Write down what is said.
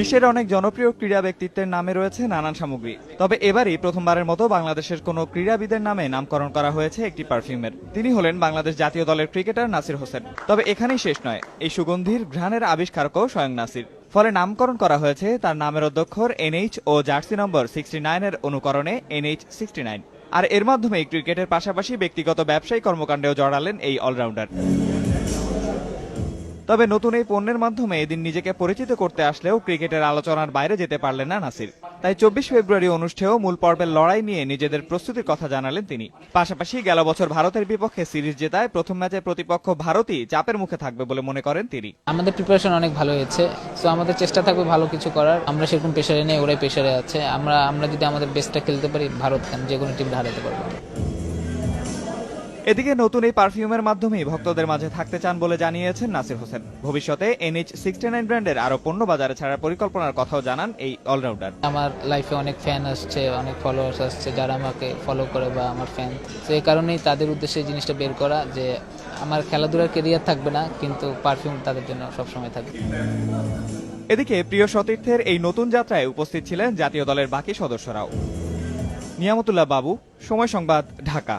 বিশ্বের অনেক জনপ্রিয় ক্রীড়া ব্যক্তিত্বের নামে রয়েছে নানান সামগ্রী। তবে এবারই প্রথমবারের মতো বাংলাদেশের কোনো ক্রীড়াবিদের নামে নামকরণ করা হয়েছে একটি পারফিউমের। তিনি হলেন বাংলাদেশ জাতীয় দলের ক্রিকেটার নাসির হোসেন। তবে এখানেই শেষ নয়, এই সুগন্ধির ঘ্রাণের আবিষ্কারকও স্বয়ং নাসির। ফলে নামকরণ করা হয়েছে তার নামের অধ্যক্ষর এনএইচ ও জার্সি নম্বর সিক্সটি নাইনের অনুকরণে এনএইচ সিক্সটি নাইন। আর এর মাধ্যমে ক্রিকেটের পাশাপাশি ব্যক্তিগত ব্যবসায়ী কর্মকাণ্ডেও জড়ালেন এই অলরাউন্ডার। তবে নতুন এই পণ্যের মাধ্যমে এদিন নিজেকে পরিচিত করতে আসলেও ক্রিকেটের আলোচনার বাইরে যেতে পারলেন না নাসির। তাই চব্বিশ ফেব্রুয়ারি অনুষ্ঠেয় মূল পর্বের লড়াই নিয়ে নিজেদের প্রস্তুতির কথা জানালেন তিনি। পাশাপাশি গেল বছর ভারতের বিপক্ষে সিরিজ জেতায় প্রথম ম্যাচে প্রতিপক্ষ ভারতই চাপের মুখে থাকবে বলে মনে করেন তিনি। আমাদের প্রিপারেশন অনেক ভালো হয়েছে সো আমাদের চেষ্টা থাকবে ভালো কিছু করার। আমরা সেরকম প্রেশারে নেই, ওরাই প্রেশারে আছে। আমরা আমরা যদি আমাদের বেস্টটা খেলতে পারি, ভারত যে কোনো টিম হারাতে পারব। এদিকে নতুন এই পারফিউমের মাধ্যমেই ভক্তদের মাঝে থাকতে চান বলে জানিয়েছেন নাসির হোসেন। ভবিষ্যতে এনএইচ সিক্সটি নাইন ব্র্যান্ডের আরও পণ্য বাজারে ছাড়ার পরিকল্পনার কথাও জানান এই অলরাউন্ডার। আমার লাইফে অনেক ফ্যান আসছে অনেক ফলোয়ার্স আসছে যারা আমাকে ফলো করে বা আমার ফ্যান তো এই কারণেই তাদের উদ্দেশ্যে এই জিনিসটা বের করা যে আমার খেলাধুলার কেরিয়ার থাকবে না কিন্তু পারফিউম তাদের জন্য সবসময় থাকবে। এদিকে প্রিয় সতীর্থের এই নতুন যাত্রায় উপস্থিত ছিলেন জাতীয় দলের বাকি সদস্যরাও। নিয়ামতুল্লাহ বাবু সময় সংবাদ ঢাকা।